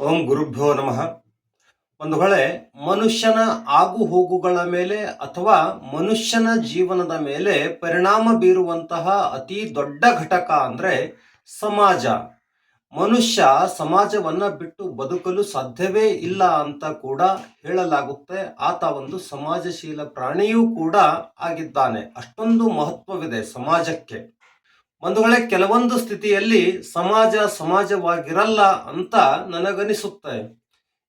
ಓಂ ಗುರುಭ್ಯೋ ನಮಃ. ಒಂದು ವೇಳೆ ಮನುಷ್ಯನ ಆಗು ಹೋಗುಗಳ ಮೇಲೆ ಅಥವಾ ಮನುಷ್ಯನ ಜೀವನದ ಮೇಲೆ ಪರಿಣಾಮ ಬೀರುವಂತಹ ಅತಿ ದೊಡ್ಡ ಘಟಕ ಅಂದ್ರೆ ಸಮಾಜ. ಮನುಷ್ಯ ಸಮಾಜವನ್ನು ಬಿಟ್ಟು ಬದುಕಲು ಸಾಧ್ಯವೇ ಇಲ್ಲ ಅಂತ ಕೂಡ ಹೇಳಲಾಗುತ್ತೆ. ಆತ ಒಂದು ಸಮಾಜಶೀಲ ಪ್ರಾಣಿಯೂ ಕೂಡ ಆಗಿದ್ದಾನೆ. ಅಷ್ಟೊಂದು ಮಹತ್ವವಿದೆ ಸಮಾಜಕ್ಕೆ. ವೇಳೆ ಕೆಲವೊಂದು ಸ್ಥಿತಿಯಲ್ಲಿ ಸಮಾಜ ಸಮಾಜವಾಗಿರಲ್ಲ ಅಂತ ನನಗನಿಸುತ್ತೆ.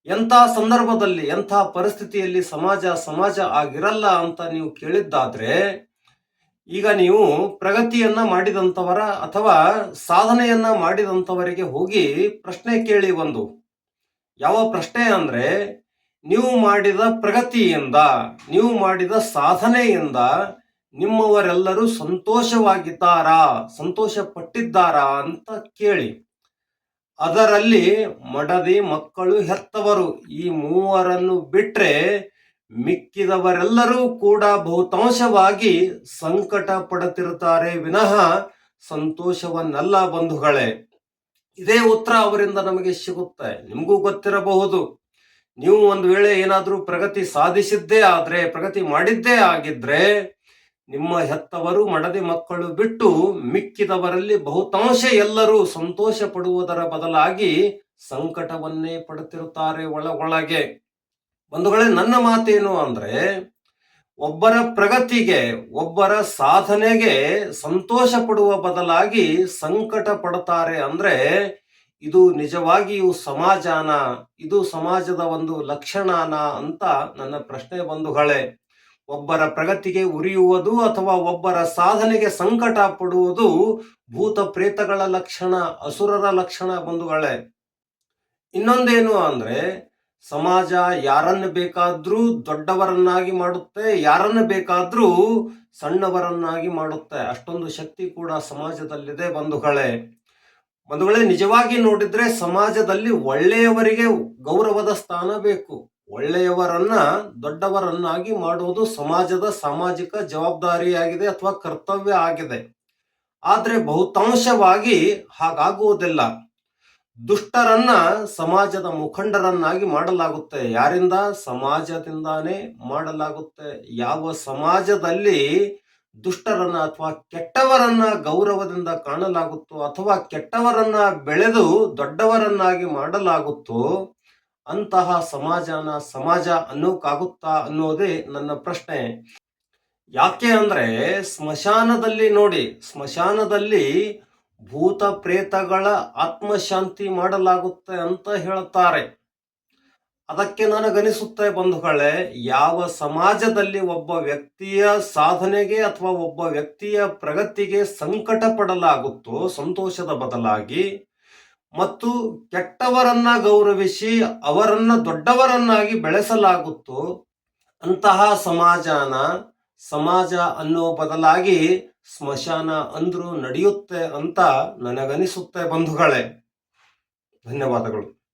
ಎಂಥ ಸಂದರ್ಭದಲ್ಲಿ, ಎಂಥ ಪರಿಸ್ಥಿತಿಯಲ್ಲಿ ಸಮಾಜ ಸಮಾಜ ಆಗಿರಲ್ಲ ಅಂತ ನೀವು ಕೇಳಿದ್ದಾದ್ರೆ, ಈಗ ನೀವು ಪ್ರಗತಿಯನ್ನ ಮಾಡಿದಂಥವರ ಅಥವಾ ಸಾಧನೆಯನ್ನ ಮಾಡಿದಂಥವರಿಗೆ ಹೋಗಿ ಪ್ರಶ್ನೆ ಕೇಳಿ ಒಂದು. ಯಾವ ಪ್ರಶ್ನೆ ಅಂದ್ರೆ, ನೀವು ಮಾಡಿದ ಪ್ರಗತಿಯಿಂದ, ನೀವು ಮಾಡಿದ ಸಾಧನೆಯಿಂದ ನಿಮ್ಮವರೆಲ್ಲರೂ ಸಂತೋಷವಾಗಿದ್ದಾರಾ? ಸಂತೋಷ ಪಟ್ಟಿದ್ದಾರಾ ಅಂತ ಕೇಳಿ. ಅದರಲ್ಲಿ ಮಡದಿ ಮಕ್ಕಳು ಹೆತ್ತವರು. ಈ ಮೂವರನ್ನು ಬಿಟ್ರೆ ಮಿಕ್ಕಿದವರೆಲ್ಲರೂ ಕೂಡ ಬಹುತಾಂಶವಾಗಿ ಸಂಕಟ ಪಡುತ್ತಿರುತ್ತಾರೆ ವಿನಃ ಸಂತೋಷವನ್ನಲ್ಲ ಬಂಧುಗಳೇ. ಇದೇ ಉತ್ತರ ಅವರಿಂದ ನಮಗೆ ಸಿಗುತ್ತೆ. ನಿಮಗೂ ಗೊತ್ತಿರಬಹುದು. ನೀವು ಒಂದು ವೇಳೆ ಏನಾದರೂ ಪ್ರಗತಿ ಸಾಧಿಸಿದ್ದೇ ಆದ್ರೆ, ಪ್ರಗತಿ ಮಾಡಿದ್ದೇ ಆಗಿದ್ರೆ ನಿಮ್ಮ ಹೆತ್ತವರು ಮಡದಿ ಮಕ್ಕಳು ಬಿಟ್ಟು ಮಿಕ್ಕಿದವರಲ್ಲಿ ಬಹುತಾಂಶ ಎಲ್ಲರೂ ಸಂತೋಷ ಪಡುವುದರ ಬದಲಾಗಿ ಸಂಕಟವನ್ನೇ ಪಡುತ್ತಿರುತ್ತಾರೆ ಒಳ ಒಳಗೆ. ಬಂಧುಗಳೇ, ನನ್ನ ಮಾತೇನು ಅಂದ್ರೆ, ಒಬ್ಬರ ಪ್ರಗತಿಗೆ, ಒಬ್ಬರ ಸಾಧನೆಗೆ ಸಂತೋಷ ಪಡುವ ಬದಲಾಗಿ ಸಂಕಟ ಪಡುತ್ತಾರೆ ಅಂದ್ರೆ, ಇದು ನಿಜವಾಗಿಯೂ ಸಮಾಜನ, ಇದು ಸಮಾಜದ ಒಂದು ಲಕ್ಷಣಾನ ಅಂತ ನನ್ನ ಪ್ರಶ್ನೆ ಬಂಧುಗಳೇ. ಒಬ್ಬರ ಪ್ರಗತಿಗೆ ಉರಿಯುವುದು ಅಥವಾ ಒಬ್ಬರ ಸಾಧನೆಗೆ ಸಂಕಟ ಪಡುವುದು ಭೂತ ಪ್ರೇತಗಳ ಲಕ್ಷಣ, ಅಸುರರ ಲಕ್ಷಣ ಬಂಧುಗಳೇ. ಇನ್ನೊಂದೇನು ಅಂದ್ರೆ, ಸಮಾಜ ಯಾರನ್ನು ಬೇಕಾದ್ರೂ ದೊಡ್ಡವರನ್ನಾಗಿ ಮಾಡುತ್ತೆ, ಯಾರನ್ನು ಬೇಕಾದ್ರೂ ಸಣ್ಣವರನ್ನಾಗಿ ಮಾಡುತ್ತೆ. ಅಷ್ಟೊಂದು ಶಕ್ತಿ ಕೂಡ ಸಮಾಜದಲ್ಲಿದೆ ಬಂಧುಗಳೇ. ಬಂಧುಗಳೇ, ನಿಜವಾಗಿ ನೋಡಿದ್ರೆ ಸಮಾಜದಲ್ಲಿ ಒಳ್ಳೆಯವರಿಗೆ ಗೌರವದ ಸ್ಥಾನ ಬೇಕು. ಒಳ್ಳೆಯವರನ್ನ ದೊಡ್ಡವರನ್ನಾಗಿ ಮಾಡುವುದು ಸಮಾಜದ ಸಾಮಾಜಿಕ ಜವಾಬ್ದಾರಿಯಾಗಿದೆ ಅಥವಾ ಕರ್ತವ್ಯ ಆಗಿದೆ. ಆದರೆ ಬಹುತಾಂಶವಾಗಿ ಹಾಗಾಗುವುದಿಲ್ಲ. ದುಷ್ಟರನ್ನ ಸಮಾಜದ ಮುಖಂಡರನ್ನಾಗಿ ಮಾಡಲಾಗುತ್ತೆ. ಯಾರಿಂದ? ಸಮಾಜದಿಂದಾನೇ ಮಾಡಲಾಗುತ್ತೆ. ಯಾವ ಸಮಾಜದಲ್ಲಿ ದುಷ್ಟರನ್ನ ಅಥವಾ ಕೆಟ್ಟವರನ್ನ ಗೌರವದಿಂದ ಕಾಣಲಾಗುತ್ತೋ ಅಥವಾ ಕೆಟ್ಟವರನ್ನ ಬೆಳೆದು ದೊಡ್ಡವರನ್ನಾಗಿ ಮಾಡಲಾಗುತ್ತೋ ಅಂತಹ ಸಮಾಜನ ಸಮಾಜ ಅನ್ನೋಕ್ಕಾಗುತ್ತಾ ಅನ್ನೋದೇ ನನ್ನ ಪ್ರಶ್ನೆ. ಯಾಕೆ ಅಂದ್ರೆ ಸ್ಮಶಾನದಲ್ಲಿ ನೋಡಿ, ಸ್ಮಶಾನದಲ್ಲಿ ಭೂತ ಪ್ರೇತಗಳ ಆತ್ಮಶಾಂತಿ ಮಾಡಲಾಗುತ್ತೆ ಅಂತ ಹೇಳುತ್ತಾರೆ. ಅದಕ್ಕೆ ನನಗನಿಸುತ್ತೆ ಬಂಧುಗಳೇ, ಯಾವ ಸಮಾಜದಲ್ಲಿ ಒಬ್ಬ ವ್ಯಕ್ತಿಯ ಸಾಧನೆಗೆ ಅಥವಾ ಒಬ್ಬ ವ್ಯಕ್ತಿಯ ಪ್ರಗತಿಗೆ ಸಂಕಟ ಪಡಲಾಗುತ್ತೋ ಸಂತೋಷದ ಬದಲಾಗಿ ಮತ್ತು ಕೆಟ್ಟವರನ್ನ ಗೌರವಿಸಿ ಅವರನ್ನ ದೊಡ್ಡವರನ್ನಾಗಿ ಬೆಳೆಸಲಾಗುತ್ತೋ ಅಂತಹ ಸಮಾಜನ, ಸಮಾಜ ಅನ್ನೋ ಬದಲಾಗಿ ಸ್ಮಶಾನ ಅಂದ್ರೂ ನಡೆಯುತ್ತೆ ಅಂತ ನನಗನಿಸುತ್ತೆ ಬಂಧುಗಳೇ. ಧನ್ಯವಾದಗಳು.